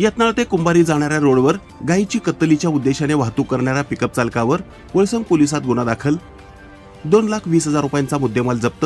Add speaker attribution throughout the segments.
Speaker 1: यत्नाळ ते कुंभारी जाणाऱ्या रोडवर गायीची कत्तलीच्या उद्देशाने वाहतूक करणाऱ्या पिकअप चालकावर वळसंग पोलिसात गुन्हा दाखल. दोन लाख वीस हजार रुपयांचा मुद्देमाल जप्त.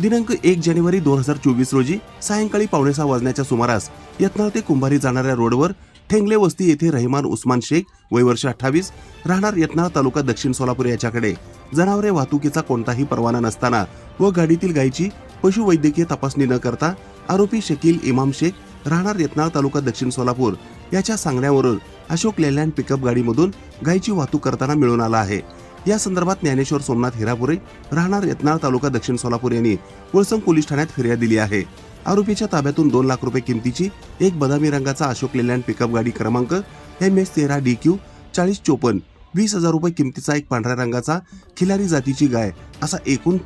Speaker 1: दिनांक एक जानेवारी दोन हजार चोवीस रोजी सायंकाळी पावणेसहा वाजण्याच्या सुमारास यत्नाळ ते कुंभारी जाणाऱ्या रोडवर ठेंगले वस्ती येथे रहिमान उस्मान शेख वयवर्ष अठ्ठावीस राहणार यत्नाळ तालुका दक्षिण सोलापूर याच्याकडे. जनावरे वाहतुकीचा कोणताही परवाना नसताना व गाडीतील गायीची पशुवैद्यकीय तपासणी न करता आरोपी शकील इमाम शेख राहणार यत्नाळ तालुका दक्षिण सोलापूर. याच्या सांगण्यावरून अशोक लेलँड पिकअप गाडीमधून गायीची वाहतूक करताना मिळून आला आहे. या संदर्भात ज्ञानेश्वर सोमनाथ हिरापुरे राहणार यत्नाळ तालुका दक्षिण सोलापूर यांनी वळसंग पोलीस ठाण्यात फिर्याद दिली आहे. आरोपीच्या ताब्यातून दोन लाख रुपये किमतीची एक बदामी रंगाचा अशोक लेलँड पिकअप गाडी क्रमांक एम एस तेरा डी क्यू चाळीस चोपन्न वीस हजार रुपये किमतीचा एक पांढऱ्या रंगाचा खिलारी जातीची गाय असा एकूण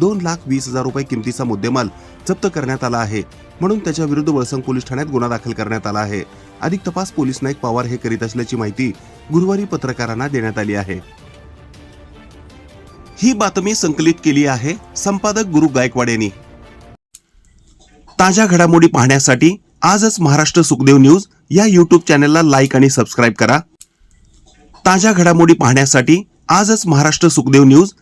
Speaker 1: दोन लाख वीस हजार रुपये किमतीचा मुद्देमाल जप्त करण्यात आला आहे. म्हणून त्याच्या विरुद्ध वळसंग पोलीस ठाण्यात गुन्हा दाखल करण्यात आला आहे. अधिक तपास पोलीस नाईक पवार हे करीत असल्याची माहिती गुरुवारी पत्रकारांना देण्यात आली आहे. ही बातमी संकलित केली आहे संपादक गुरु गायकवाड यांनी. ताज्या घडामोडी पाहण्यासाठी आजच महाराष्ट्र सुखदेव न्यूज या युट्यूब चॅनेलला लाईक आणि सबस्क्राईब करा. ताज्या घडामोडी पाहण्यासाठी आजच महाराष्ट्र सुखदेव न्यूज